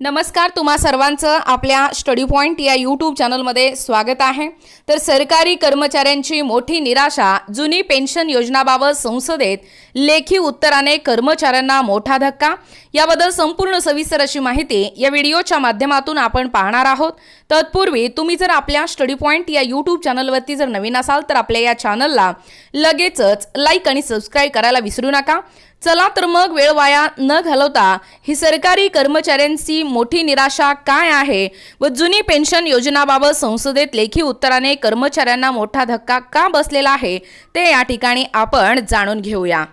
नमस्कार तुम्हा सर्वांचं आपल्या स्टडी पॉईंट या यूट्यूब चॅनलमध्ये स्वागत आहे. तर सरकारी कर्मचाऱ्यांची मोठी निराशा जुनी पेन्शन योजनाबाबत संसदेत लेखी उत्तराने कर्मचाऱ्यांना मोठा धक्का. याबद्दल संपूर्ण सविस्तर अशी माहिती या व्हिडिओच्या माध्यमातून आपण पाहणार आहोत. तत्पूर्वी तुम्ही जर आपल्या स्टडी पॉईंट या यूट्यूब चॅनलवरती जर नवीन असाल तर आपल्या या चॅनलला लगेचच लाईक आणि सबस्क्राईब करायला विसरू नका. चला तर मग वेळ वाया न घालवता ही सरकारी कर्मचाऱ्यांची मोठी निराशा काय आहे? व जुनी पेन्शन योजनाबाबत संसदेत लेखी उत्तराने कर्मचाऱ्यांना मोठा धक्का का बसलेला आहे? ते या ठिकाणी आपण जाणून घेऊया.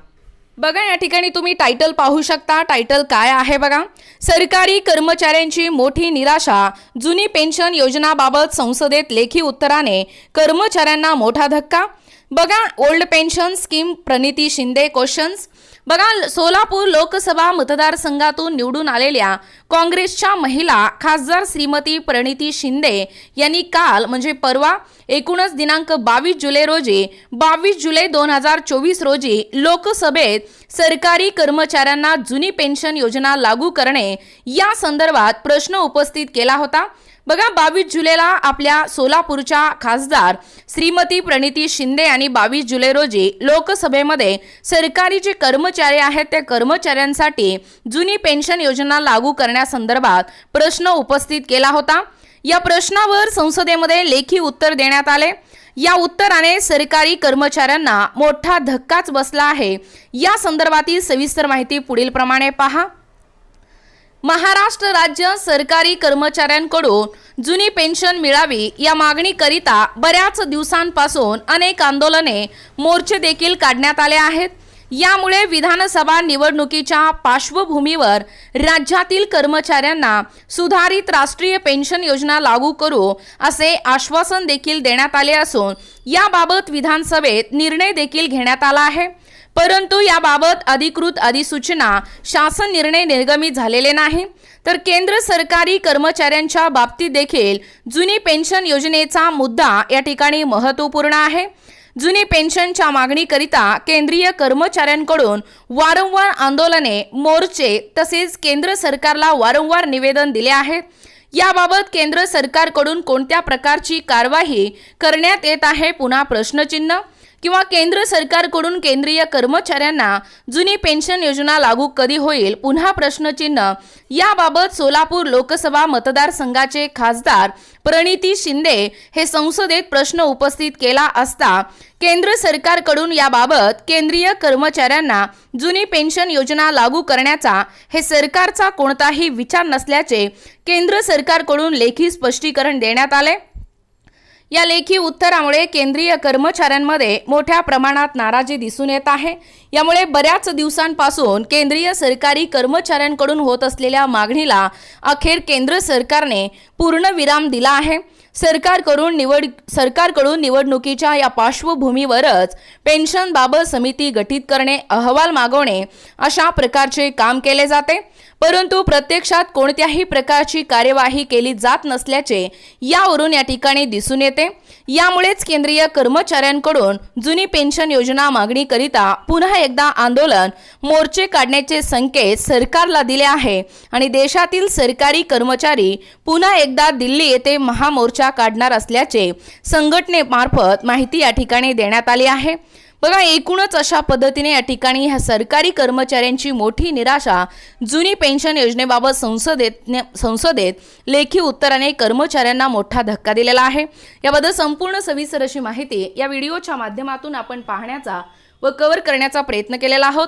बघा या ठिकाणी तुम्ही टायटल पाहू शकता. टायटल काय आहे बघा? सरकारी कर्मचाऱ्यांची मोठी निराशा जुनी पेन्शन योजनाबाबत संसदेत लेखी उत्तराने कर्मचाऱ्यांना मोठा धक्का. बघा old pension scheme Praniti Shinde questions बघा सोलापूर लोकसभा मतदारसंघातून निवडून आलेल्या काँग्रेसच्या महिला खासदार श्रीमती प्रणिती शिंदे यांनी काल म्हणजे परवा एकूणच दिनांक बावीस जुलै रोजी बावीस जुलै दोन हजार चोवीस रोजी लोकसभेत सरकारी कर्मचाऱ्यांना जुनी पेन्शन योजना लागू करणे या संदर्भात प्रश्न उपस्थित केला होता. बघा बावीस जुलैला आपल्या सोलापूरच्या खासदार श्रीमती प्रणिती शिंदे यांनी बावीस जुलै रोजी लोकसभेमध्ये सरकारी जे कर्मचारी आहेत त्या कर्मचाऱ्यांसाठी जुनी पेन्शन योजना लागू करण्यासंदर्भात प्रश्न उपस्थित केला होता. या प्रश्नावर संसदेमध्ये लेखी उत्तर देण्यात आले. या उत्तराने सरकारी कर्मचाऱ्यांना मोठा धक्काच बसला आहे. या संदर्भातील सविस्तर माहिती पुढील प्रमाणे पहा. महाराष्ट्र राज्य सरकारी कर्मचाऱ्यांकडून जुनी पेन्शन मिळावी या मागणीकरिता बऱ्याच दिवसांपासून अनेक आंदोलने मोर्चे देखील काढण्यात आले आहेत. यामुळे विधानसभा निवडणुकीच्या पार्श्वभूमीवर राज्यातील कर्मचाऱ्यांना सुधारित राष्ट्रीय पेन्शन योजना लागू करू असे आश्वासन देखील देण्यात आले असून याबाबत विधानसभेत निर्णय देखील घेण्यात आला आहे. परंतु याबाबत अधिकृत अधिसूचना शासन निर्णय निर्गमित झालेले नाही. तर केंद्र सरकारी कर्मचाऱ्यांच्या बाबतीत देखील जुनी पेन्शन योजनेचा मुद्दा या ठिकाणी महत्त्वपूर्ण आहे. जुनी पेन्शनच्या मागणीकरिता केंद्रीय कर्मचाऱ्यांकडून वारंवार आंदोलने मोर्चे तसेच केंद्र सरकारला वारंवार निवेदन दिले आहे. याबाबत केंद्र सरकारकडून कोणत्या प्रकारची कारवाई करण्यात येत आहे? पुन्हा प्रश्नचिन्ह किंवा केंद्र सरकारकडून केंद्रीय कर्मचाऱ्यांना जुनी पेन्शन योजना लागू कधी होईल? पुन्हा प्रश्नचिन्ह. याबाबत सोलापूर लोकसभा मतदारसंघाचे खासदार प्रणिती शिंदे हे संसदेत प्रश्न उपस्थित केला असता केंद्र सरकारकडून याबाबत केंद्रीय कर्मचाऱ्यांना जुनी पेन्शन योजना लागू करण्याचा हे सरकारचा कोणताही विचार नसल्याचे केंद्र सरकारकडून लेखी स्पष्टीकरण देण्यात आले. या लेखी उत्तरामुळे केंद्रीय कर्मचाऱ्यांमध्ये मोठ्या प्रमाणात नाराजी दिसून येत आहे. यामुळे बऱ्याच दिवसांपासून केंद्रीय सरकारी कर्मचाऱ्यांकडून होत असलेल्या मागणीला अखेर केंद्र सरकारने पूर्णविराम दिला आहे. सरकारकडून निवड सरकारकडून निवडणुकीच्या या पार्श्वभूमीवरच पेन्शनबाबत समिती गठीत करणे अहवाल मागवणे अशा प्रकारचे काम केले जाते. परंतु प्रत्यक्षात कोणत्याही प्रकारची कार्यवाही केली जात नसल्याचे यावरून या ठिकाणी दिसून येते. यामुळेच केंद्रीय कर्मचाऱ्यांकडून जुनी पेन्शन योजना मागणीकरिता पुन्हा एकदा आंदोलन मोर्चे काढण्याचे संकेत सरकारला दिले आहे आणि देशातील सरकारी कर्मचारी पुन्हा एकदा दिल्ली येथे महामोर्चा काढणार असल्याचे संघटनेमार्फत माहिती या ठिकाणी देण्यात आली आहे. बघा एकूणच अशा पद्धतीने या ठिकाणी ह्या सरकारी कर्मचाऱ्यांची मोठी निराशा जुनी पेन्शन योजनेबाबत संसदेत संसदेत लेखी उत्तराने कर्मचाऱ्यांना मोठा धक्का दिलेला आहे. याबद्दल संपूर्ण सविस्तर अशी माहिती या व्हिडिओच्या माध्यमातून आपण पाहण्याचा व कव्हर करण्याचा प्रयत्न केलेला आहोत.